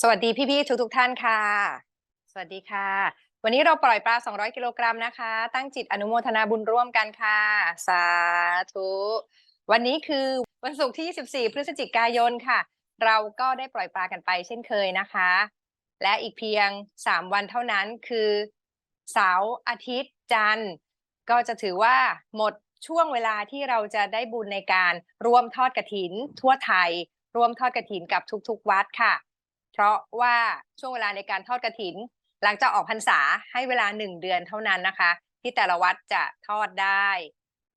สวัสดีพี่ๆทุกทุกๆท่านค่ะ สวัสดีค่ะ วันนี้เราปล่อยปลา 200 กิโลกรัมนะคะ ตั้งจิตอนุโมทนาบุญร่วมกันค่ะ สาธุ วันนี้คือวันศุกร์ที่ 24 พฤศจิกายนค่ะ เราก็ได้ปล่อยปลากันไปเช่นเคยนะคะ และอีกเพียง 3 วันเท่านั้นคือเสาร์อาทิตย์จันทร์ ก็จะถือว่าหมดช่วงเวลาที่เราจะได้บุญในการร่วมทอดกระถินทั่วไทย ร่วมทอดกระถินกับทุกๆ วัดค่ะ เพราะว่าช่วงเวลาในการทอดกระถิน หลังจากออกพรรษาให้เวลาหนึ่งเดือนเท่านั้นนะคะ ที่แต่ละวัดจะทอดได้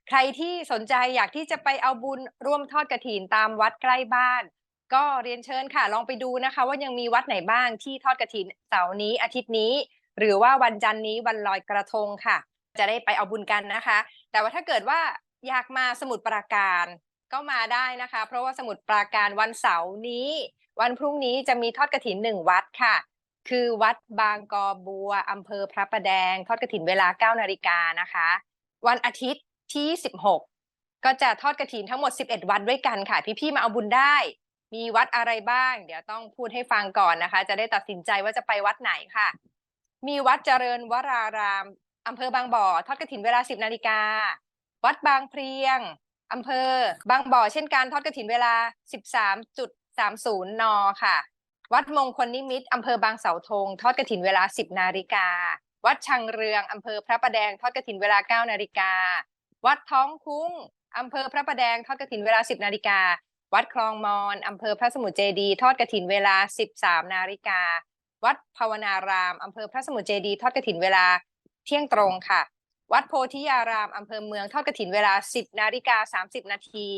ใครที่สนใจอยากที่จะไปเอาบุญร่วมทอดกระถินตามวัดใกล้บ้าน ก็เรียนเชิญค่ะลองไปดูนะคะ ว่ายังมีวัดไหนบ้างที่ทอดกระถินเสาร์นี้อาทิตย์นี้ หรือว่าวันจันทร์นี้วันลอยกระทงค่ะ จะได้ไปเอาบุญกันนะคะ แต่ว่าถ้าเกิดว่าอยากมาสมุทรปราการก็มาได้นะคะ เพราะว่าสมุทรปราการวันเสาร์นี้ วันพรุ่งนี้จะมีทอดกระถินหนึ่งวัดค่ะ คือวัดบางกอบัวอำเภอพระประแดง ทอดกระถินเวลา 9 นาฬิกานะคะ วันอาทิตย์ที่ 16 ก็จะทอดกระถินทั้งหมด 11 วัดด้วยกันค่ะ พี่ๆมาเอาบุญได้ มีวัดอะไรบ้าง เดี๋ยวต้องพูดให้ฟังก่อนนะคะ จะได้ตัดสินใจว่าจะไปวัดไหนค่ะ มีวัดเจริญวรารามอำเภอบางบ่อ ทอดกระถินเวลา 10 นาฬิกา วัดบางเพลียงอำเภอบางบ่อเช่นกันทอดกระถินเวลา 30 น ค่ะ วัดมงคลนิมิตอำเภอบางเสาธง ทอดกระถินเวลา 10 นาฬิกา วัดชังเรืองอำเภอพระประแดง ทอดกระถินเวลา 9 นาฬิกา วัดท้องคุ้งอำเภอพระประแดง ทอดกระถินเวลา 10 นาฬิกา วัดคลองมอนอำเภอพระสมุทรเจดี ทอดกระถินเวลา 13 นาฬิกา วัดภาวนารามอำเภอพระสมุทรเจดี ทอดกระถินเวลาเที่ยงตรงค่ะ วัดโพธิยารามอำเภอเมือง ทอดกระถินเวลา 10 นาฬิกา 30 นาที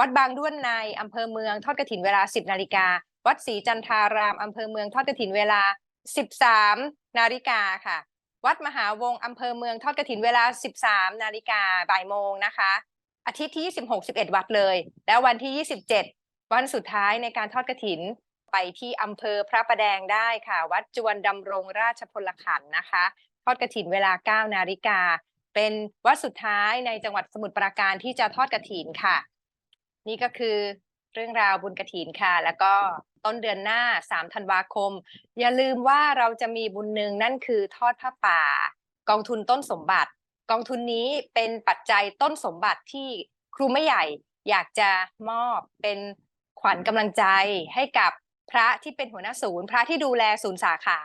วัดบางด้วนในอำเภอเมืองทอดกระถินเวลา 10นาฬิกา วัดศรีจันทารามอำเภอเมืองทอดกระถินเวลา 13นาฬิกาค่ะ วัดมหาวงอำเภอเมืองทอดกระถินเวลา 13นาฬิกาบ่ายโมงนะคะ อาทิตย์ที่26 11 วัดเลย แล้ววันที่ 27 วันสุดท้ายในการทอดกระถินไปที่อำเภอพระประแดงได้ค่ะ วัดจวนดำรงราชพลขันนะคะ ทอดกระถินเวลา 9 นาฬิกา เป็นวัดสุดท้ายในจังหวัดสมุทรปราการที่จะทอดกระถินค่ะ นี่ก็คือเรื่องราวบุญกระถินค่ะ แล้วก็ต้นเดือนหน้า 3 ธันวาคม อย่าลืมว่าเราจะมีบุญหนึ่งนั่นคือทอดผ้าป่า กองทุนต้นสมบัติ กองทุนนี้เป็นปัจจัยต้นสมบัติที่ครูไม่ใหญ่อยากจะมอบเป็นขวัญกำลังใจให้กับพระที่เป็นหัวหน้าศูนย์ พระที่ดูแลศูนย์สาขา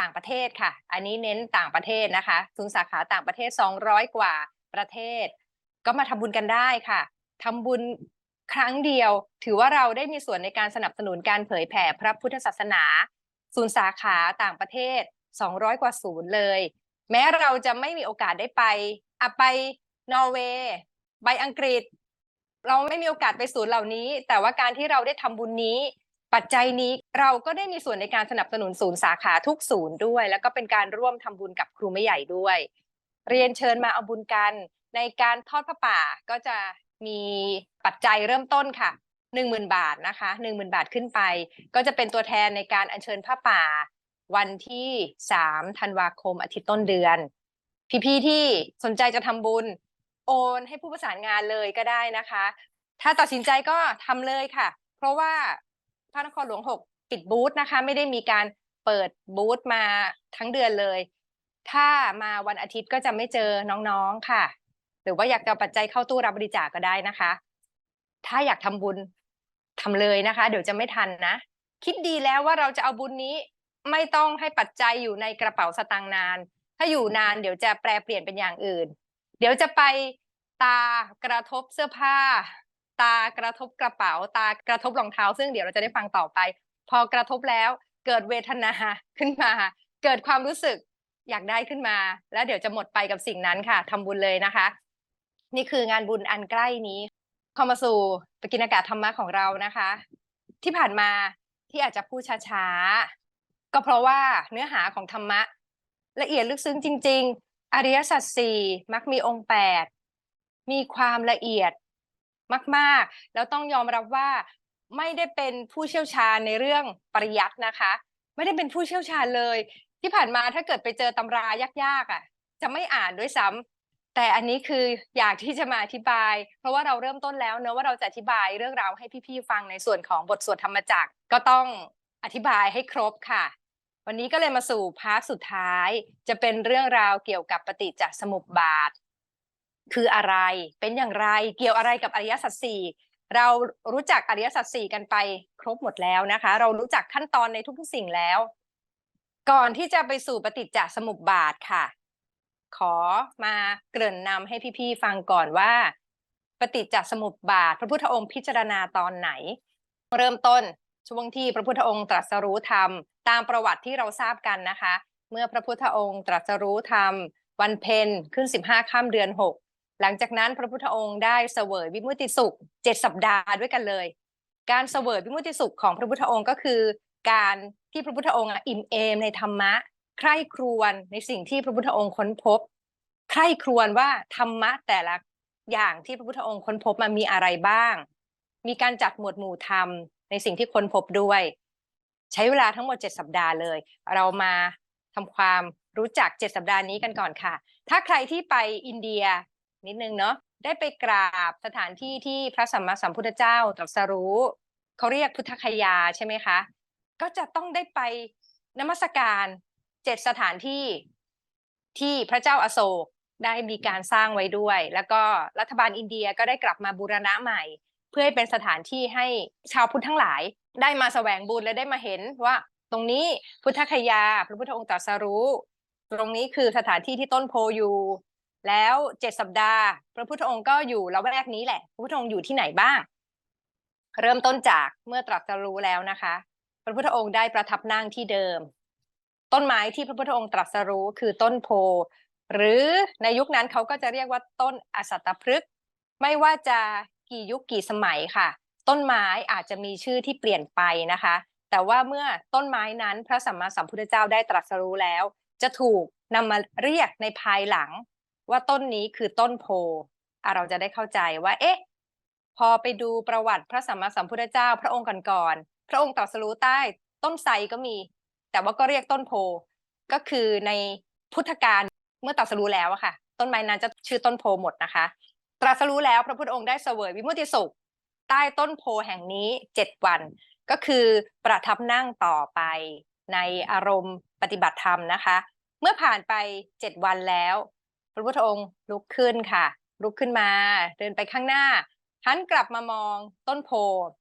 ต่างประเทศค่ะ อันนี้เน้นต่างประเทศนะคะ ศูนย์สาขาต่างประเทศ 200 กว่าประเทศ ก็มาทำบุญกันได้ค่ะทำบุญ ครั้งเดียว ถือว่าเราได้มีส่วนในการสนับสนุนการเผยแผ่พระพุทธศาสนา ศูนย์สาขาต่างประเทศ 200 กว่าศูนย์เลย แม้เราจะไม่มีโอกาสได้ไปอะไปนอร์เวย์ไปอังกฤษ เราไม่มีโอกาสไปศูนย์เหล่านี้ แต่ว่าการที่เราได้ทำบุญนี้ ปัจจัยนี้เราก็ได้มีส่วนในการสนับสนุนศูนย์สาขาทุกศูนย์ด้วย แล้วก็เป็นการร่วมทำบุญกับครูไม่ใหญ่ด้วย เรียนเชิญมาเอาบุญกันในการทอดพระป่าก็จะ มีปัจจัยเริ่มต้นค่ะหนึ่งหมื่นบาทนะคะหนึ่งหมื่นบาทขึ้นไป ก็จะเป็นตัวแทนในการอัญเชิญผ้าป่า วันที่สามธันวาคมอาทิตย์ต้นเดือน พี่ๆที่สนใจจะทำบุญโอนให้ผู้ประสานงานเลยก็ได้นะคะ ถ้าตัดสินใจก็ทำเลยค่ะ เพราะว่าพระนครหลวงหกปิดบูธนะคะ ไม่ได้มีการเปิดบูธมาทั้งเดือนเลย ถ้ามาวันอาทิตย์ก็จะไม่เจอน้องๆค่ะ หรือว่าอยากจะเอาปัจจัยเข้าตู้รับบริจาคก็ได้นะคะ ถ้าอยากทำบุญทำเลยนะคะ เดี๋ยวจะไม่ทันนะ คิดดีแล้วว่าเราจะเอาบุญนี้ไม่ต้องให้ปัจจัยอยู่ในกระเป๋าสตางค์นาน ถ้าอยู่นานเดี๋ยวจะแปลเปลี่ยนเป็นอย่างอื่น เดี๋ยวจะไปตากระทบเสื้อผ้า ตากระทบกระเป๋า ตากระทบรองเท้า ซึ่งเดี๋ยวเราจะได้ฟังต่อไป พอกระทบแล้วเกิดเวทนาขึ้นมา เกิดความรู้สึกอยากได้ขึ้นมา แล้วเดี๋ยวจะหมดไปกับสิ่งนั้นค่ะทำบุญเลยนะคะ นี่คืองานบุญอันใกล้นี้เข้ามาสู่ปกินอากาศธรรมะของเรานะคะ ที่ผ่านมาที่อาจจะพูดช้าๆ ก็เพราะว่าเนื้อหาของธรรมะ ละเอียดลึกซึ้งจริง ๆ อริยสัจสี่มักมีองค์แปดมีความละเอียดมากๆ แล้วต้องยอมรับว่าไม่ได้เป็นผู้เชี่ยวชาญในเรื่องปริยัตินะคะ ไม่ได้เป็นผู้เชี่ยวชาญเลย ที่ผ่านมาถ้าเกิดไปเจอตำรายากๆอะ จะไม่อ่านด้วยซ้ำ แต่อันนี้คืออยากที่จะมาอธิบาย เพราะว่าเราเริ่มต้นแล้วเนอะว่าเราจะอธิบายเรื่องราวให้พี่ๆฟังในส่วนของบทสวดธรรมจักรก็ต้องอธิบายให้ครบค่ะ วันนี้ก็เลยมาสู่พาร์ทสุดท้าย จะเป็นเรื่องราวเกี่ยวกับปฏิจจสมุปบาท คืออะไรเป็นอย่างไรเกี่ยวอะไรกับอริยสัจสี่เรารู้จักอริยสัจสี่กันไปครบหมดแล้วนะคะ เรารู้จักขั้นตอนในทุกๆสิ่งแล้ว ก่อนที่จะไปสู่ปฏิจจสมุปบาทค่ะ ขอมาเกริ่นนำให้พี่ๆฟังก่อนว่า ปฏิจจสมุปบาท พระพุทธองค์พิจารณาตอนไหน เริ่มต้นช่วงที่พระพุทธองค์ตรัสรู้ธรรม ตามประวัติที่เราทราบกันนะคะ เมื่อพระพุทธองค์ตรัสรู้ธรรม วันเพ็ญขึ้น 15ค่ำเดือน 6 หลังจากนั้นพระพุทธองค์ได้เสวยวิมุตติสุขเจ็ดสัปดาห์ด้วยกันเลย การเสวยวิมุตติสุขของพระพุทธองค์ก็คือ การที่พระพุทธองค์อิ่มเอมในธรรมะ ใคร่ครวญในสิ่งที่พระพุทธองค์ค้นพบ ใคร่ครวญว่าธรรมะแต่ละอย่างที่พระพุทธองค์ค้นพบมันมีอะไรบ้าง มีการจัดหมวดหมู่ธรรมในสิ่งที่ค้นพบด้วย ใช้เวลาทั้งหมด7สัปดาห์เลย เรามาทำความรู้จัก7สัปดาห์นี้กันก่อนค่ะ ถ้าใครที่ไปอินเดียนิดนึงเนาะได้ไปกราบสถานที่ที่พระสัมมาสัมพุทธเจ้าตรัสรู้เขาเรียกพุทธคยาใช่ไหมคะ ก็จะต้องได้ไปนมัสการ เจ็ดสถานที่ที่พระเจ้าอาโศกได้มีการสร้างไว้ด้วย แล้วก็รัฐบาลอินเดียก็ได้กลับมาบูรณะใหม่ เพื่อให้เป็นสถานที่ให้ชาวพุทธทั้งหลาย ได้มาแสวงบุญและได้มาเห็นว่าตรงนี้พุทธคยาพระพุทธองค์ตรัสรู้ ตรงนี้คือสถานที่ที่ต้นโพอยู่ แล้วเจ็ดสัปดาห์ พระพุทธองค์ก็อยู่ละแวกนี้แหละ พระพุทธองค์อยู่ที่ไหนบ้าง เริ่มต้นจากเมื่อตรัสรู้แล้วนะคะ พระพุทธองค์ได้ประทับนั่งที่เดิม ต้นไม้ที่พระพุทธองค์ตรัสรู้คือต้นโพ หรือในยุคนั้นเขาก็จะเรียกว่าต้นอสัตตพฤกษ์ไม่ว่าจะกี่ยุคกี่สมัยค่ะ ต้นไม้อาจจะมีชื่อที่เปลี่ยนไปนะคะ แต่ว่าเมื่อต้นไม้นั้นพระสัมมาสัมพุทธเจ้าได้ตรัสรู้แล้ว จะถูกนำมาเรียกในภายหลัง ว่าต้นนี้คือต้นโพเราจะได้เข้าใจว่าเอ๊ะพอไปดูประวัติพระสัมมาสัมพุทธเจ้า พระองค์ก่อนๆพระองค์ตรัสรู้ใต้ ต้นไทรก็มี แต่ว่าก็เรียกต้นโพก็คือในพุทธกาลเมื่อตรัสรู้แล้วอะค่ะ ต้นไม้นั้นจะชื่อต้นโพหมดนะคะ ตรัสรู้แล้วพระพุทธองค์ได้เสวยวิมุตติสุข ใต้ต้นโพแห่งนี้เจ็ดวัน ก็คือประทับนั่งต่อไปในอารมณ์ปฏิบัติธรรมนะคะ เมื่อผ่านไปเจ็ดวันแล้ว พระพุทธองค์ลุกขึ้นค่ะ ลุกขึ้นมา เดินไปข้างหน้า หันกลับมามองต้นโพ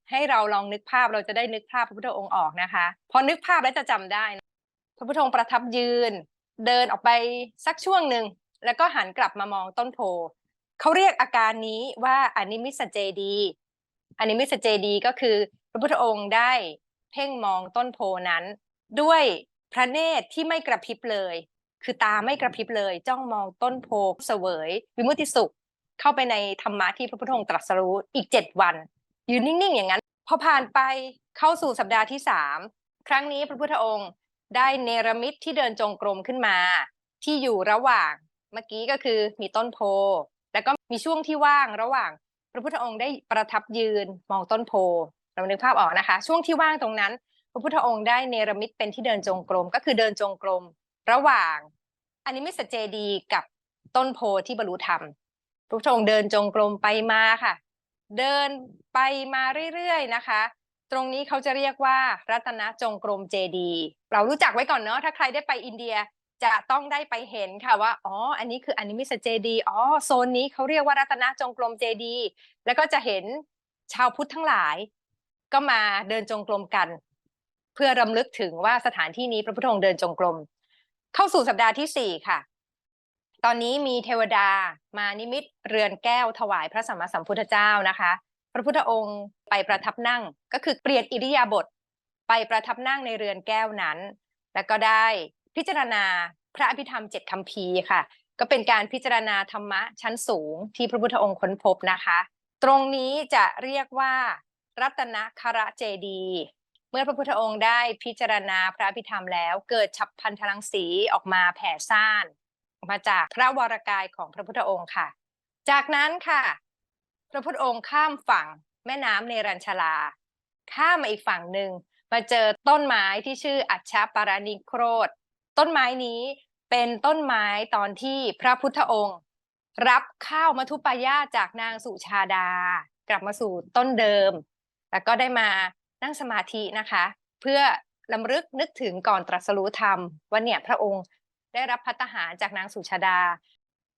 ให้เราลองนึกภาพเราจะได้นึกภาพพระพุทธองค์ออกนะคะ พอนึกภาพแล้วจะจำได้นะพระพุทธองค์ประทับยืน เดินออกไปสักช่วงหนึ่งแล้วก็หันกลับมามองต้นโพเขาเรียกอาการนี้ว่าอนิมิสเจดีอนิมิสเจดีก็คือพระพุทธองค์ได้เพ่งมองต้นโพนั้น ด้วยพระเนตรที่ไม่กระพริบเลย คือตาไม่กระพริบเลย จ้องมองต้นโพเสวย วิมุตติสุข เข้าไปในธรรมะที่พระพุทธองค์ตรัสรู้อีกเจ็ดวันยืนนิ่งๆอย่างนั้นพอผ่านไปเข้าสู่สัปดาห์ที่สามครั้งนี้พระพุทธองค์ได้เนรมิตที่เดินจงกรมขึ้นมา ที่อยู่ระหว่างเมื่อกี้ก็คือมีต้นโพ แล้วก็มีช่วงที่ว่างระหว่าง พระพุทธองค์ได้ประทับยืนมองต้นโพเรานึกภาพออกนะคะ ช่วงที่ว่างตรงนั้น พระพุทธองค์ได้เนรมิตเป็นที่เดินจงกรมก็คือเดินจงกรม ระหว่างอันิมิสเจดีกับต้นโพที่บรรลุธรรม พระพุทธองค์เดินจงกรมไปมาค่ะ เดินไปมาเรื่อยๆนะคะ ตรงนี้เขาจะเรียกว่ารัตนจงกรมเจดีเรารู้จักไว้ก่อนเนาะถ้าใครได้ไปอินเดียจะต้องได้ไปเห็นค่ะว่าอ๋ออันนี้คืออนิมิสเจดีอ๋อโซนนี้เขาเรียกว่ารัตนจงกรมเจดีแล้วก็จะเห็นชาวพุทธทั้งหลาย ก็มาเดินจงกรมกัน เพื่อรำลึกถึงว่าสถานที่นี้พระพุทธองค์เดินจงกรมเข้าสู่สัปดาห์ที่สี่ค่ะ ตอนนี้มีเทวดามานิมิตเรือนแก้วถวายพระสัมมาสัมพุทธเจ้านะคะ พระพุทธองค์ไปประทับนั่งก็คือเปลี่ยนอิริยาบถไปประทับนั่งในเรือนแก้วนั้น แล้วก็ได้พิจารณาพระอภิธรรมเจ็ดคำพีค่ะ ก็เป็นการพิจารณาธรรมะชั้นสูงที่พระพุทธองค์ค้นพบนะคะ ตรงนี้จะเรียกว่ารัตนคระเจดีเมื่อพระพุทธองค์ได้พิจารณาพระอภิธรรมแล้ว เกิดฉับพันธลังสีออกมาแผ่ซ่าน มาจากพระวรากายของพระพุทธองค์ค่ะ จากนั้นค่ะ พระพุทธองค์ข้ามฝั่งแม่น้ำเนรัญชลา ข้ามมาอีกฝั่งหนึ่งมาเจอต้นไม้ที่ชื่ออัชชปารานิโครธต้นไม้นี้เป็นต้นไม้ตอนที่พระพุทธองค์ รับข้าวมัทุปายาจากนางสุชาดา กลับมาสู่ต้นเดิม แล้วก็ได้มานั่งสมาธินะคะ เพื่อลำลึกนึกถึงก่อนตรัสรู้ธรรมว่าเนี่ยพระองค์ ได้รับพัตตาหารจากนางสุชาดา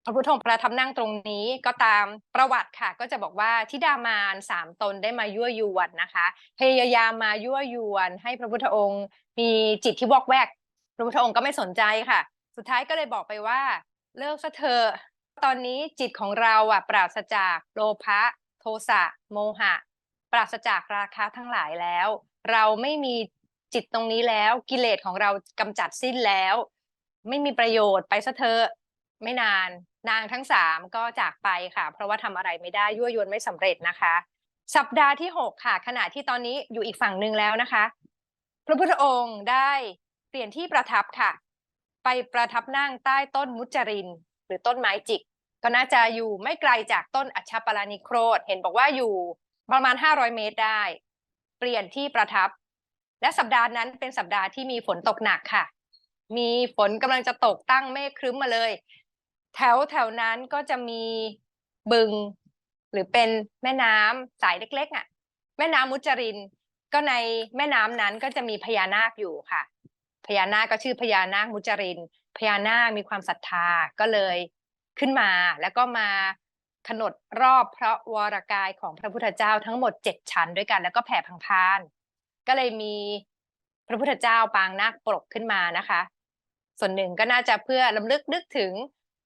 พระพุทธองค์ประทับนั่งตรงนี้ก็ตามประวัติค่ะ ก็จะบอกว่าทิดามารสามตนได้มายั่วยวนนะคะ พยายามมายั่วยวนให้พระพุทธองค์มีจิตที่วอกแวก พระพุทธองค์ก็ไม่สนใจค่ะ สุดท้ายก็เลยบอกไปว่า เลิกซะเถอะตอนนี้จิตของเราอะปราศจากโลภะโทสะโมหะ ปราศจากราคะทั้งหลายแล้ว เราไม่มีจิตตรงนี้แล้วกิเลสของเรากำจัดสิ้นแล้ว ไม่มีประโยชน์ไปซะเถอะไม่นาน นางทั้งสามก็จากไปค่ะ เพราะว่าทำอะไรไม่ได้ยั่วยวนไม่สำเร็จนะคะ สัปดาห์ที่หกค่ะ ขณะที่ตอนนี้อยู่อีกฝั่งหนึ่งแล้วนะคะ พระพุทธองค์ได้เปลี่ยนที่ประทับค่ะ ไปประทับนั่งใต้ต้นมุจริน หรือต้นไม้จิก ก็น่าจะอยู่ไม่ไกลจากต้นอัชปารานิโครธเห็นบอกว่าอยู่ประมาณ 500 เมตรได้ เปลี่ยนที่ประทับ และสัปดาห์นั้นเป็นสัปดาห์ที่มีฝนตกหนักค่ะ มีฝนกำลังจะตกตั้งเมฆครึ้มมาเลย แถวแถวนั้นก็จะมีบึง หรือเป็นแม่น้ำสายเล็กๆอะ แม่น้ำมุจริน ก็ในแม่น้ำนั้นก็จะมีพญานาคอยู่ค่ะ พญานาคก็ชื่อพญานาคมุจริน พญานาคมีความศรัทธาก็เลยขึ้นมาแล้วก็มาขนดรอบพระวรากายของพระพุทธเจ้าทั้งหมดเจ็ดชั้นด้วยกัน แล้วก็แผ่พังพาน ก็เลยมีพระพุทธเจ้าปางนาคปรกขึ้นมานะคะ ส่วนหนึ่งก็น่าจะเพื่อลำลึกนึกถึง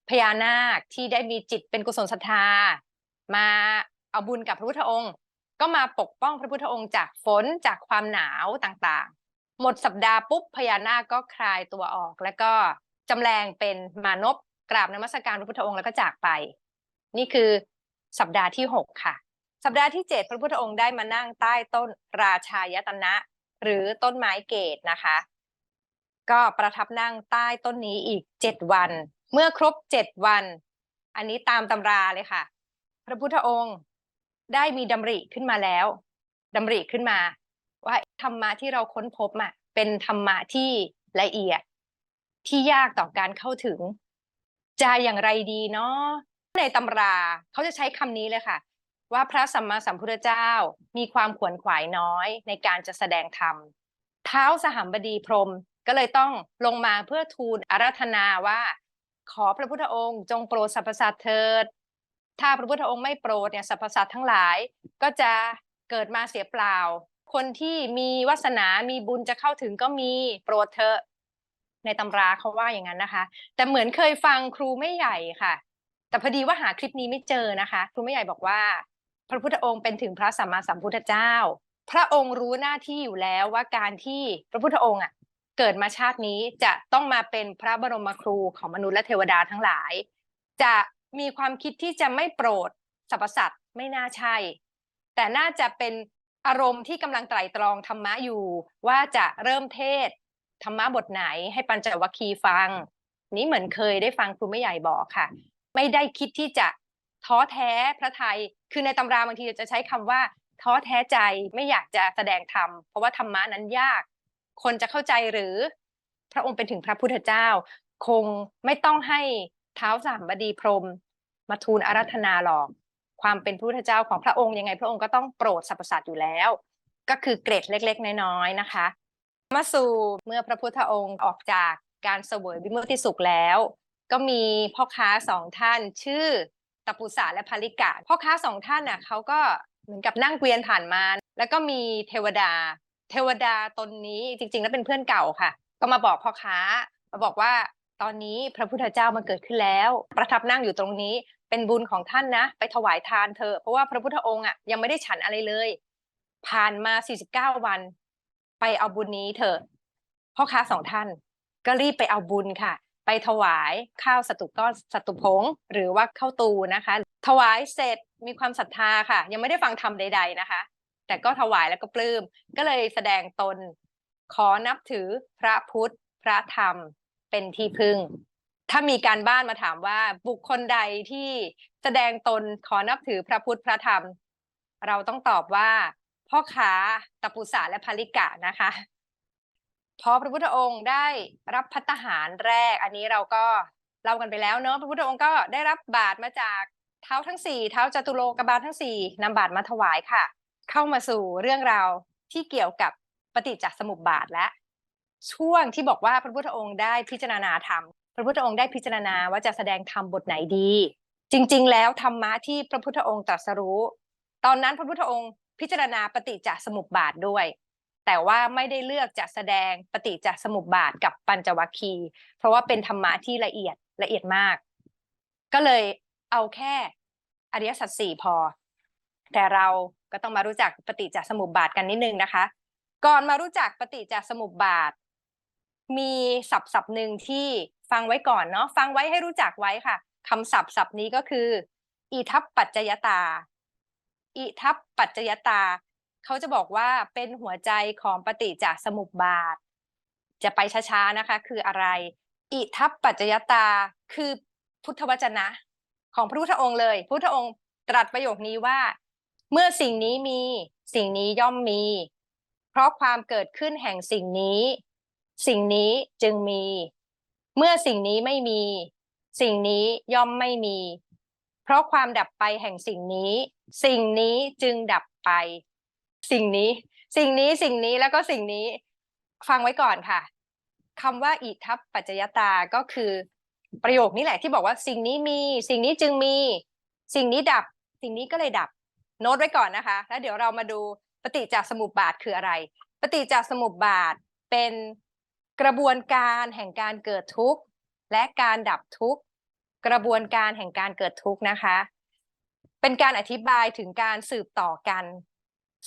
พญานาคที่ได้มีจิตเป็นกุศลศรัทธา มาเอาบุญกับพระพุทธองค์ ก็มาปกป้องพระพุทธองค์จากฝนจากความหนาวต่างๆ หมดสัปดาห์ปุ๊บพญานาคก็คลายตัวออก แล้วก็จำแรงเป็นมานพกราบนมัสการพระพุทธองค์แล้วก็จากไป นี่คือสัปดาห์ที่หกค่ะ สัปดาห์ที่เจ็ดพระพุทธองค์ได้มานั่งใต้ต้นราชายตนะ หรือต้นไม้เกตนะคะ ก็ประทับนั่งใต้ต้นนี้อีกเจ็ดวัน เมื่อครบเจ็ดวัน อันนี้ตามตำราเลยค่ะ พระพุทธองค์ได้มีดำริขึ้นมาแล้วดำริขึ้นมา ว่าธรรมะที่เราค้นพบอะเป็นธรรมะที่ละเอียดที่ยากต่อการเข้าถึง จะอย่างไรดีเนาะในตำราเขาจะใช้คำนี้เลยค่ะ ว่าพระสัมมาสัมพุทธเจ้ามีความขวนขวายน้อยในการจะแสดงธรรม เท้าสหัมบดีพรม ก็เลยต้องลงมาเพื่อทูลอาราธนาว่า ขอพระพุทธองค์จงโปรดสรรพสัตว์เถิด ถ้าพระพุทธองค์ไม่โปรดเนี่ยสรรพสัตว์ทั้งหลายก็จะเกิดมาเสียเปล่า คนที่มีวาสนา มีบุญจะเข้าถึงก็มีโปรดเถอะในตำราเขาว่าอย่างนั้นนะคะ แต่เหมือนเคยฟังครูไม่ใหญ่ค่ะ แต่พอดีว่าหาคลิปนี้ไม่เจอนะคะ ครูไม่ใหญ่บอกว่า พระพุทธองค์เป็นถึงพระสัมมาสัมพุทธเจ้า พระองค์รู้หน้าที่อยู่แล้วว่าการที่พระพุทธองค์อะ เกิดมาชาตินี้จะต้องมาเป็นพระบรมครูของมนุษย์และเทวดาทั้งหลาย จะมีความคิดที่จะไม่โปรดสรรพสัตว์ไม่น่าใช่ แต่น่าจะเป็นอารมณ์ที่กำลังไตร่ตรองธรรมะอยู่ ว่าจะเริ่มเทศธรรมะบทไหนให้ปัญจวัคคีย์ฟัง นี้เหมือนเคยได้ฟังครูไม่ใหญ่บอกค่ะ ไม่ได้คิดที่จะท้อแท้พระไทย คือในตำราบางทีจะใช้คำว่า ท้อแท้ใจไม่อยากจะแสดงธรรมเพราะว่าธรรมะนั้นยาก คนจะเข้าใจหรือพระองค์เป็นถึงพระพุทธเจ้า คงไม่ต้องให้เท้าสามบดีพรมมาทูลอาราธนาหรอก ความเป็นพระพุทธเจ้าของพระองค์ยังไง พระองค์ก็ต้องโปรดสรรพสัตว์อยู่แล้ว ก็คือเกรดเล็ก ๆ น้อยๆนะคะ มาสู่เมื่อพระพุทธองค์ออกจากการเสวยวิมุติสุขแล้ว ก็มีพ่อค้าสองท่านชื่อตปุษะและภริกะพ่อค้าสองท่านน่ะเขาก็เหมือนกับนั่งเกวียนผ่านมา แล้วก็มีเทวดา เทวดาตนนี้จริง ๆ แล้วเป็นเพื่อนเก่าค่ะ ก็มาบอกพ่อค้ามาบอกว่าตอนนี้พระพุทธเจ้ามาเกิดขึ้นแล้ว ประทับนั่งอยู่ตรงนี้ เป็นบุญของท่านนะ ไปถวายทานเถอเพราะว่าพระพุทธองค์อะยังไม่ได้ฉันอะไรเลย ผ่านมา 49 วัน ไปเอาบุญนี้เถอะพ่อค้าสองท่าน ก็รีบไปเอาบุญค่ะ ไปถวายข้าวสตุก้อนสตุพงหรือว่าข้าวตูนะคะ ถวายเสร็จมีความศรัทธาค่ะ ยังไม่ได้ฟังธรรมใด ๆนะคะ แต่ก็ถวายแล้วก็ปลื้ม ก็เลยแสดงตนขอนับถือพระพุทธ พระธรรมเป็นที่พึ่ง ถ้ามีการบ้านมาถามว่าบุคคลใดที่แสดงตนขอนับถือพระพุทธพระธรรม เราต้องตอบว่าพ่อค้าตปุษะและภริกะนะคะพอพระพุทธองค์ได้รับพัตตาหารแรก อันนี้เราก็เล่ากันไปแล้วเนอะพระพุทธองค์ก็ได้รับบาตรมาจากเท้าทั้งสี่เท้าจตุโลกบาลทั้งสี่นำบาตรมาถวายค่ะ เข้ามาสู่เรื่องราวที่เกี่ยวกับปฏิจจสมุปบาทและ ช่วงที่บอกว่าพระพุทธองค์ได้พิจารณาธรรม พระพุทธองค์ได้พิจารณาว่าจะแสดงธรรมบทไหนดี จริง ๆ แล้วธรรมะที่พระพุทธองค์ตรัสรู้ ตอนนั้นพระพุทธองค์พิจารณาปฏิจจสมุปบาทด้วย แต่ว่าไม่ได้เลือกจะแสดงปฏิจจสมุปบาทกับปัญจวัคคีย์เพราะว่าเป็นธรรมะที่ละเอียดละเอียดมาก ก็เลยเอาแค่อริยสัจสี่พอ แต่เราก็ต้องมารู้จักปฏิจจสมุปบาทกันนิดนึงนะคะ ก่อนมารู้จักปฏิจจสมุปบาท มีศัพท์ศัพท์หนึ่งที่ฟังไว้ก่อนเนาะฟังไว้ให้รู้จักไว้ค่ะคำศัพท์ศัพท์นี้ก็คือ อิทัปปัจจยตา อิทัปปัจจยตา เขาจะบอกว่าเป็นหัวใจของปฏิจจสมุปบาท จะไปช้าๆนะคะ คืออะไร อิทัปปัจจยตาคือพุทธวจนะ ของพระพุทธองค์เลยพระพุทธองค์ตรัสประโยคนี้ว่า เมื่อสิ่งนี้มีสิ่งนี้ย่อมมี เพราะความเกิดขึ้นแห่งสิ่งนี้ สิ่งนี้จึงมี เมื่อสิ่งนี้ไม่มี สิ่งนี้ย่อมไม่มี เพราะความดับไปแห่งสิ่งนี้ สิ่งนี้จึงดับไป สิ่งนี้ สิ่งนี้สิ่งนี้แล้วก็สิ่งนี้ ฟังไว้ก่อนค่ะคำว่าอิทัปปัจจยตาก็คือ ประโยคนี้แหละที่บอกว่าสิ่งนี้มี สิ่งนี้จึงมี สิ่งนี้ดับ สิ่งนี้ก็เลยดับ โน้ตไว้ก่อนนะคะ แล้วเดี๋ยวเรามาดูปฏิจจสมุปบาทคืออะไร ปฏิจจสมุปบาทเป็นกระบวนการแห่งการเกิดทุกข์ และการดับทุกข์ กระบวนการแห่งการเกิดทุกข์นะคะ เป็นการอธิบายถึงการสืบต่อกัน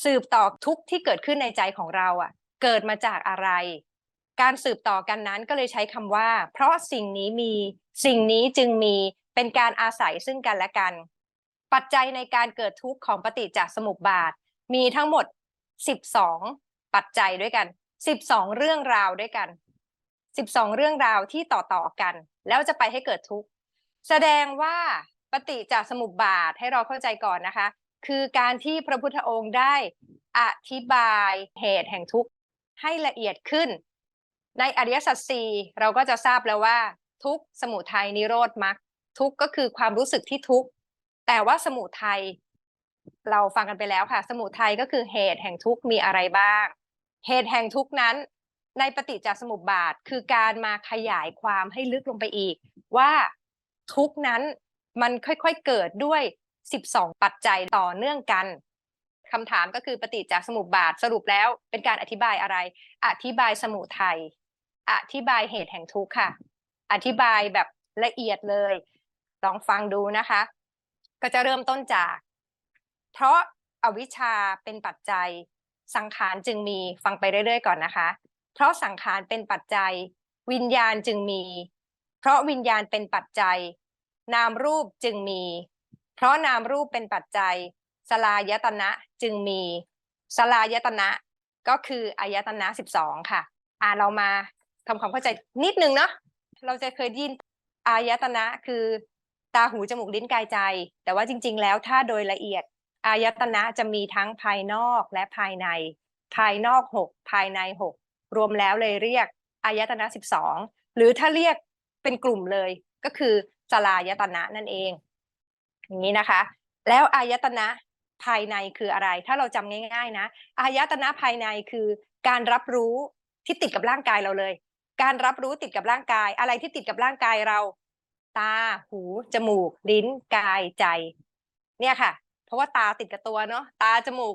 สืบต่อทุกข์ที่เกิดขึ้นในใจของเราอะ เกิดมาจากอะไร การสืบต่อกันนั้นก็เลยใช้คำว่า เพราะสิ่งนี้มีสิ่งนี้จึงมีเป็นการอาศัยซึ่งกันและกัน ปัจจัยในการเกิดทุกข์ของปฏิจจสมุปบาท มีทั้งหมด 12 ปัจจัยด้วยกัน 12 เรื่องราวด้วยกัน 12 เรื่องราวที่ต่อต่อกัน แล้วจะไปให้เกิดทุกข์แสดงว่าปฏิจจสมุปบาทให้เราเข้าใจก่อนนะคะ คือการที่พระพุทธองค์ได้อธิบายเหตุแห่งทุกข์ให้ละเอียดขึ้น ในอริยสัจสี่เราก็จะทราบแล้วว่า ทุกขสมุทัยนิโรธมรรคทุกข์ก็คือความรู้สึกที่ทุกข์ แต่ว่าสมุทัยเราฟังกันไปแล้วค่ะ สมุทัยก็คือเหตุแห่งทุกข์มีอะไรบ้าง เหตุแห่งทุกข์นั้น ในปฏิจจสมุปบาทคือการมาขยายความให้ลึกลงไปอีก ว่าทุกข์นั้นมันค่อยๆเกิดด้วย 12 ปัจจัยต่อเนื่องกันคำถามก็คือปฏิจจสมุปบาทสรุปแล้วเป็นการอธิบายอะไร อธิบายสมุทัยอธิบายเหตุแห่งทุกข์ค่ะ อธิบายแบบละเอียดเลย ลองฟังดูนะคะ ก็จะเริ่มต้นจาก เพราะอาวิชชาเป็นปัจจัย สังขารจึงมีฟังไปเรื่อยๆก่อนนะคะ เพราะสังขารเป็นปัจจัย วิญญาณจึงมี เพราะวิญญาณเป็นปัจจัย นามรูปจึงมี เพราะนามรูปเป็นปัจจัย สลายตนะจึงมี สลายตนะก็คืออายตนะสิบสองค่ะ อ่าเรามาทำความเข้าใจนิดนึงเนาะเราจะเคยยินอายตนะคือ ตาหูจมูกลิ้นกายใจ แต่ว่าจริง ๆ แล้วถ้าโดยละเอียด อายตนะจะมีทั้งภายนอกและภายใน ภายนอกหกภายในหกรวมแล้วเลยเรียกอายตนะสิบสองหรือถ้าเรียกเป็นกลุ่มเลยก็คือสลายตนะนั่นเอง อย่างนี้นะคะ แล้วอายตนะภายในคืออะไร ถ้าเราจำง่าย ๆ นะอายตนะภายในคือการรับรู้ที่ติดกับร่างกายเราเลย การรับรู้ติดกับร่างกาย อะไรที่ติดกับร่างกายเรา ตา หู จมูก ลิ้น กาย ใจ เนี่ยค่ะ เพราะว่าตาติดกับตัวเนาะ ตา จมูก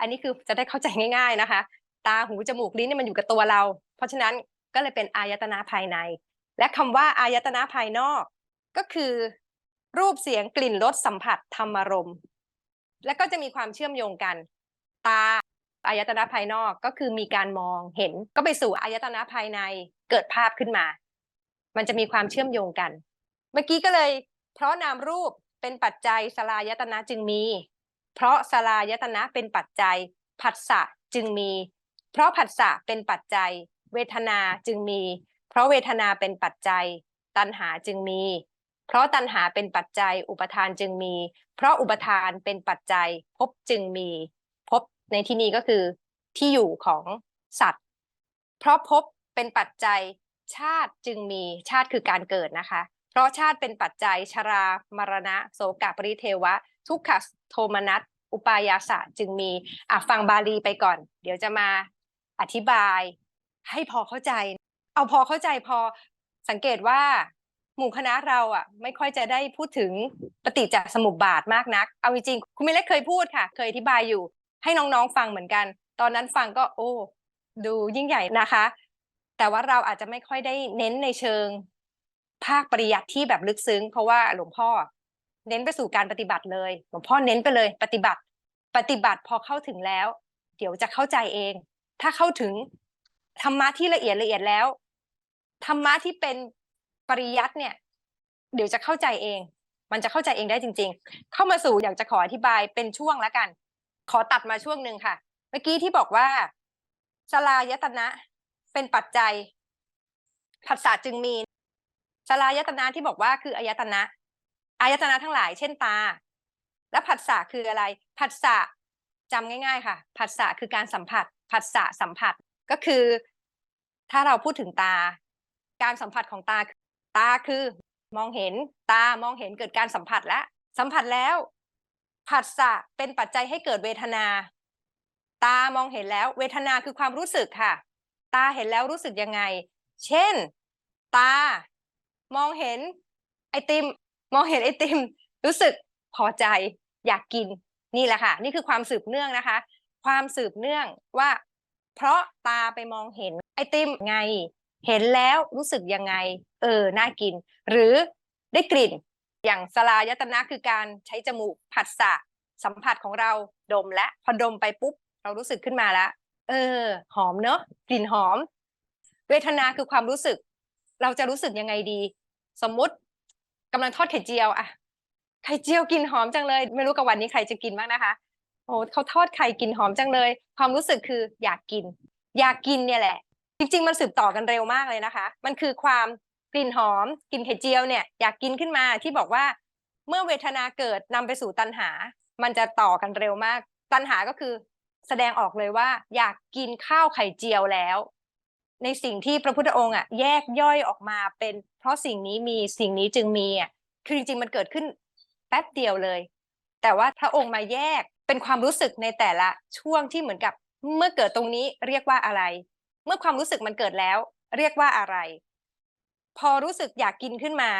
อันนี้คือจะได้เข้าใจง่าย ๆนะคะ ตา หู จมูก ลิ้นเนี่ยมันอยู่กับตัวเรา เพราะฉะนั้นก็เลยเป็นอายตนะภายใน และคำว่าอายตนะภายนอก ก็คือ รูปเสียงกลิ่นรสสัมผัสธรรมารมณ์และก็จะมีความเชื่อมโยงกัน ตาอายตนะภายนอกก็คือมีการมองเห็น ก็ไปสู่อายตนะภายในเกิดภาพขึ้นมา มันจะมีความเชื่อมโยงกัน เมื่อกี้ก็เลย เพราะนามรูปเป็นปัจจัยสลายตนะจึงมี เพราะสลายตนะเป็นปัจจัยผัสสะจึงมี เพราะผัสสะเป็นปัจจัย เวทนาจึงมี เพราะเวทนาเป็นปัจจัย ตัณหาจึงมี เพราะตัณหาเป็นปัจจัย อุปทานจึงมี เพราะอุปทานเป็นปัจจัยภพจึงมีภพในที่นี้ก็คือที่อยู่ของสัตว์ เพราะภพเป็นปัจจัยชาติจึงมีชาติคือการเกิดนะคะ เพราะชาติเป็นปัจจัยชรามรณะ โสกปริเทวะ ทุกขโทมนัสอุปายาสะจึงมีอะฟังบาลีไปก่อน เดี๋ยวจะมาอธิบายให้พอเข้าใจ เอาพอเข้าใจพอสังเกตว่าหมู่คณะเราอะ ไม่ค่อยจะได้พูดถึงปฏิจจสมุปบาทมากนัก เอาจริงคุณไม่เล็กเคยพูดค่ะ เคยอธิบายอยู่ ให้น้องๆฟังเหมือนกัน ตอนนั้นฟังก็โอ้ ดูยิ่งใหญ่นะคะ แต่ว่าเราอาจจะไม่ค่อยได้เน้นในเชิง ภาคปริยัติที่แบบลึกซึ้ง เพราะว่าหลวงพ่อ เน้นไปสู่การปฏิบัติเลย หลวงพ่อเน้นไปเลย ปฏิบัติ ปฏิบัติพอเข้าถึงแล้ว เดี๋ยวจะเข้าใจเอง ถ้าเข้าถึงธรรมะที่ละเอียดละเอียดแล้วธรรมะที่เป็นปริยัติเนี่ย เดี๋ยวจะเข้าใจเอง มันจะเข้าใจเองได้จริง ๆ เข้ามาสู่อยากจะขออธิบายเป็นช่วงแล้วกัน ขอตัดมาช่วงหนึ่งค่ะ เมื่อกี้ที่บอกว่าสลายตนะเป็นปัจจัยผัสสะจึงมี สลายตนะที่บอกว่าคืออายตนะอายตนะทั้งหลาย เช่นตา และผัสสะคืออะไร ผัสสะจำง่าย ๆ ค่ะ ผัสสะคือการสัมผัส ผัสสะสัมผัสก็คือ ถ้าเราพูดถึงตา การสัมผัสของตาตาคือ มองเห็นตามองเห็นเกิดการสัมผัสแล้วสัมผัสแล้ว ผัสสะเป็นปัจจัยให้เกิดเวทนา ตามองเห็นแล้ว เวทนาคือความรู้สึกค่ะ ตาเห็นแล้วรู้สึกยังไง เช่น ตา มองเห็นไอติม มองเห็นไอติม รู้สึกพอใจอยากกินนี่แหละค่ะ นี่คือความสืบเนื่องนะคะ ความสืบเนื่องว่า เพราะตาไปมองเห็นไอติมไง เห็นแล้วรู้สึกยังไง เออน่ากิน หรือได้กลิ่น อย่างสลายตนะคือการใช้จมูกผัสสะสัมผัสของเราดมและพอดมไปปุ๊บ เรารู้สึกขึ้นมาแล้วเออ หอมเนอะกลิ่นหอม เวทนาคือความรู้สึก เราจะรู้สึกยังไงดี สมมุติกำลังทอดไข่เจียวอะไข่เจียวกินหอมจังเลย ไม่รู้กับวันนี้ใครจะกินบ้างนะคะโอ้เขาทอดไข่กินหอมจังเลย ความรู้สึกคืออยากกิน อยากกินเนี่ยแหละ จริง ๆ มันสืบต่อกันเร็วมากเลยนะคะ มันคือความกลิ่นหอมกลิ่นไข่เจียวเนี่ยอยากกินขึ้นมาที่บอกว่า เมื่อเวทนาเกิดนำไปสู่ตัณหา มันจะต่อกันเร็วมาก ตัณหาก็คือแสดงออกเลยว่า อยากกินข้าวไข่เจียวแล้ว ในสิ่งที่พระพุทธองค์อะแยกย่อยออกมาเป็น เพราะสิ่งนี้มีสิ่งนี้จึงมีอะคือจริงๆมันเกิดขึ้นแป๊บเดียวเลย แต่ว่าพระองค์มาแยกเป็นความรู้สึกในแต่ละช่วงที่เหมือนกับ เมื่อเกิดตรงนี้เรียกว่าอะไร เมื่อความรู้สึกมันเกิดแล้ว เรียกว่าอะไร พอรู้สึกอยากกินขึ้นมา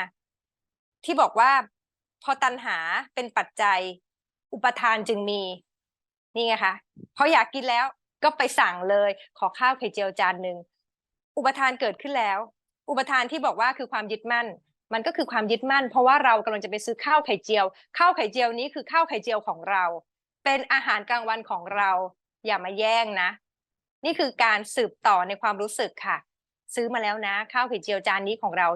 ที่บอกว่า พอตัณหาเป็นปัจจัย อุปทานจึงมี นี่ไงคะพออยากกินแล้วก็ไปสั่งเลย ขอข้าวไข่เจียวจานหนึ่ง อุปทานเกิดขึ้นแล้ว อุปทานที่บอกว่าคือความยึดมั่น มันก็คือความยึดมั่น เพราะว่าเรากำลังจะไปซื้อข้าวไข่เจียว ข้าวไข่เจียวนี้คือข้าวไข่เจียวของเรา เป็นอาหารกลางวันของเรา อย่ามาแย่งนะ นี่คือการสืบต่อในความรู้สึกค่ะ ซื้อมาแล้วนะ ข้าวไข่เจียวจานนี้ของเรา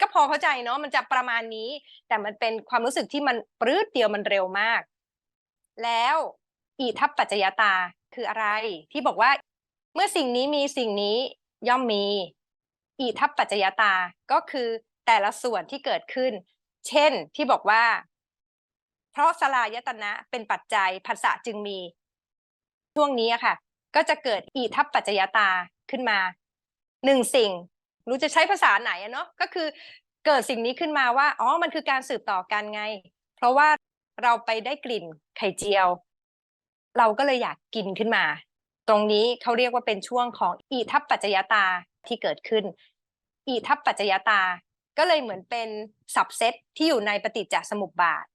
ก็พอเข้าใจเนาะมันจะประมาณนี้ แต่มันเป็นความรู้สึกที่มันปรื้ดเดียวมันเร็วมาก แล้วอีทัพปัจจยตาคืออะไรที่บอกว่า เมื่อสิ่งนี้มีสิ่งนี้ ย่อมมีอีทัพปัจจยตาก็คือแต่ละส่วนที่เกิดขึ้น เช่นที่บอกว่า เพราะสลายตนะเป็นปัจจัยภาษะจึงมี ช่วงนี้อะค่ะ ก็จะเกิดอีทัพปัจจยตาขึ้นมาหนึ่งสิ่ง รู้จะใช้ภาษาไหนอะเนาะก็คือเกิดสิ่งนี้ขึ้นมาว่าอ๋อมันคือการสืบต่อกันไง เพราะว่าเราไปได้กลิ่นไข่เจียว เราก็เลยอยากกินขึ้นมา รงนี้เขาเรียกว่าเป็นช่วงของอีทัพปัจจยตาที่เกิดขึ้นอีทัพปัจจยตา ก็เลยเหมือนเป็นสับเซตที่อยู่ในปฏิจจสมุปบาท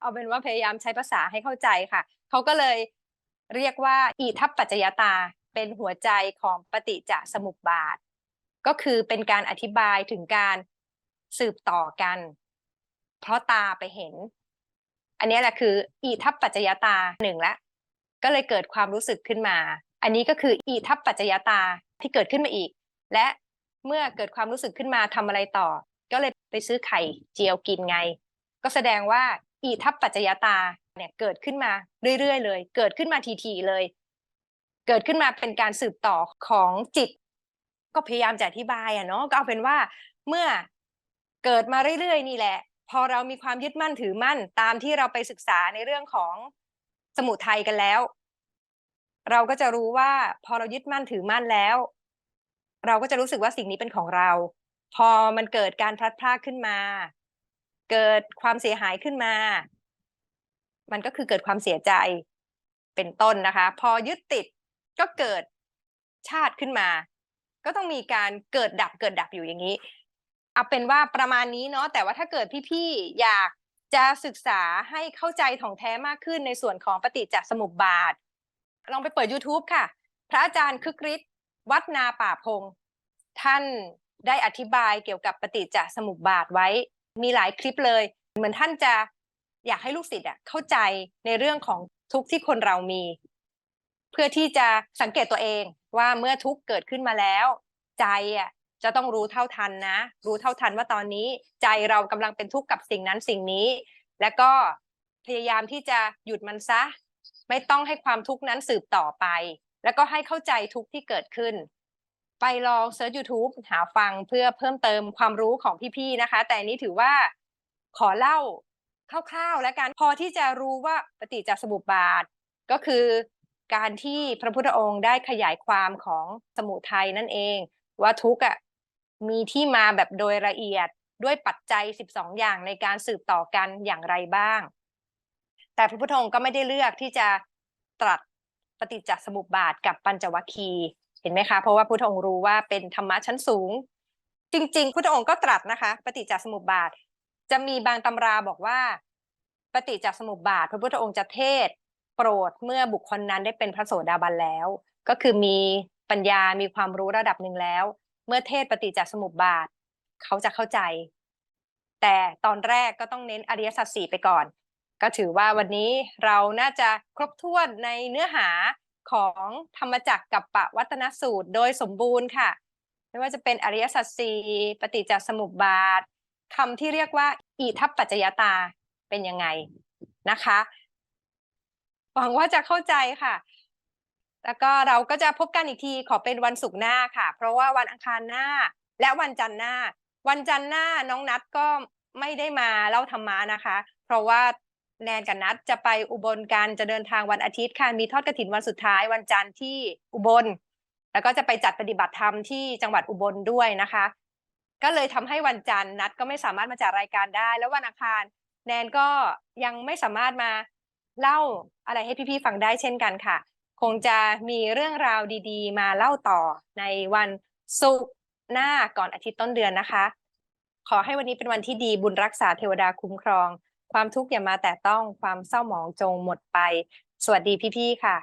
เอาเป็นว่าพยายามใช้ภาษาให้เข้าใจค่ะเขาก็เลยเรียกว่าอีทัพปัจจยตาเป็นหัวใจของปฏิจจสมุปบาท ก็คือเป็นการอธิบายถึงการสืบต่อกัน เพราะตาไปเห็น อันนี้แหละคืออีทัพปัจจยตาหนึ่งละ ก็เลยเกิดความรู้สึกขึ้นมา อันนี้ก็คืออีทัพปัจจยตาที่เกิดขึ้นมาอีก และเมื่อเกิดความรู้สึกขึ้นมาทำอะไรต่อ ก็เลยไปซื้อไข่เจียวกินไง ก็แสดงว่าอีทัพปัจจยตาเนี่ยเกิดขึ้นมาเรื่อยๆเลย เกิดขึ้นมาทีๆเลย เกิดขึ้นมาเป็นการสืบต่อของจิต ก็พยายามจะอธิบายอะเนาะก็เอาเป็นว่าเมื่อเกิดมาเรื่อยๆ นี่แหละ พอเรามีความยึดมั่นถือมั่นตามที่เราไปศึกษาในเรื่องของ สมุทัยกันแล้ว เราก็จะรู้ว่าพอเรายึดมั่นถือมั่นแล้ว เราก็จะรู้สึกว่าสิ่งนี้เป็นของเรา พอมันเกิดการพลัดพรากขึ้นมา เกิดความเสียหายขึ้นมา มันก็คือเกิดความเสียใจเป็นต้นนะคะ พอยึดติดก็เกิดชาติขึ้นมา ก็ต้องมีการเกิดดับเกิดดับอยู่อย่างนี้ เอาเป็นว่าประมาณนี้เนาะแต่ว่าถ้าเกิดพี่ๆอยาก จะศึกษาให้เข้าใจถ่องแท้มากขึ้นในส่วนของปฏิจจสมุปบาท ลองไปเปิด YouTube ค่ะ พระอาจารย์คึกฤทธิ์วัดนาป่าพง ท่านได้อธิบายเกี่ยวกับปฏิจจสมุปบาทไว้ มีหลายคลิปเลย เหมือนท่านจะอยากให้ลูกศิษย์อะเข้าใจในเรื่องของทุกที่คนเรามี เพื่อที่จะสังเกตตัวเองว่าเมื่อทุกเกิดขึ้นมาแล้ว ใจอะ จะต้องรู้เท่าทันนะ รู้เท่าทันว่าตอนนี้ใจเรากำลังเป็นทุกข์กับสิ่งนั้นสิ่งนี้ แล้วก็พยายามที่จะหยุดมันซะ ไม่ต้องให้ความทุกข์นั้นสืบต่อไป แล้วก็ให้เข้าใจทุกข์ที่เกิดขึ้น ไปลองเซิร์ช YouTube หาฟังเพื่อเพิ่มเติมความรู้ของพี่ๆนะคะ แต่นี้ถือว่าขอเล่าคร่าวๆ และกันพอที่จะรู้ว่าปฏิจจสมุปบาท ก็คือการที่พระพุทธองค์ได้ขยายความของสมุทัยนั่นเอง ว่าทุกข์อะ มีที่มาแบบโดยละเอียดด้วยปัจจัย 12 อย่างในการสืบต่อกันอย่างไรบ้าง แต่พระพุทธองค์ก็ไม่ได้เลือกที่จะตรัสปฏิจจสมุปบาทกับปัญจวัคคีย์เห็นไหมคะ เพราะว่าพุทธองค์รู้ว่าเป็นธรรมะชั้นสูง จริง ๆ พุทธองค์ก็ตรัสนะคะ ปฏิจจสมุปบาท จะมีบางตำราบอกว่า ปฏิจจสมุปบาท พระพุทธองค์จะเทศโปรดเมื่อบุคคลนั้นได้เป็นพระโสดาบันแล้ว ก็คือมีปัญญามีความรู้ระดับหนึ่งแล้ว เมื่อเทศปฏิจจสมุปบาท เขาจะเข้าใจ แต่ตอนแรกก็ต้องเน้นอริยสัจสี่ไปก่อน ก็ถือว่าวันนี้เราน่าจะครบถ้วนในเนื้อหาของธรรมจักรกับปวัตนสูตรโดยสมบูรณ์ค่ะ ไม่ว่าจะเป็นอริยสัจสี่ปฏิจจสมุปบาทคำที่เรียกว่า อิทัปปัจจยตาเป็นยังไงนะคะหวังว่าจะเข้าใจค่ะ แล้วก็เราก็จะพบกันอีกทีขอเป็นวันศุกร์หน้าค่ะ เพราะว่าวันอังคารหน้า และวันจันทร์หน้า วันจันทร์หน้าน้องนัดก็ไม่ได้มาเล่าธรรมะนะคะ เพราะว่าแนนกับนัดจะไปอุบลกันจะเดินทางวันอาทิตย์ค่ะมีทอดกระถินวันสุดท้ายวันจันทร์ที่อุบล แล้วก็จะไปจัดปฏิบัติธรรมที่จังหวัดอุบลด้วยนะคะ ก็เลยทำให้วันจันทร์นัดก็ไม่สามารถมาจัดรายการได้ แล้ววันอังคารแนนก็ยังไม่สามารถมาเล่าอะไรให้พี่ๆฟังได้เช่นกันค่ะ คงจะมีเรื่องราวดีๆ มาเล่าต่อในวันศุกร์หน้าก่อนอาทิตย์ต้นเดือนนะคะ ขอให้วันนี้เป็นวันที่ดีบุญรักษาเทวดาคุ้มครอง ความทุกข์อย่ามาแต่ต้องความเศร้าหมองจงหมดไป สวัสดีพี่ๆค่ะ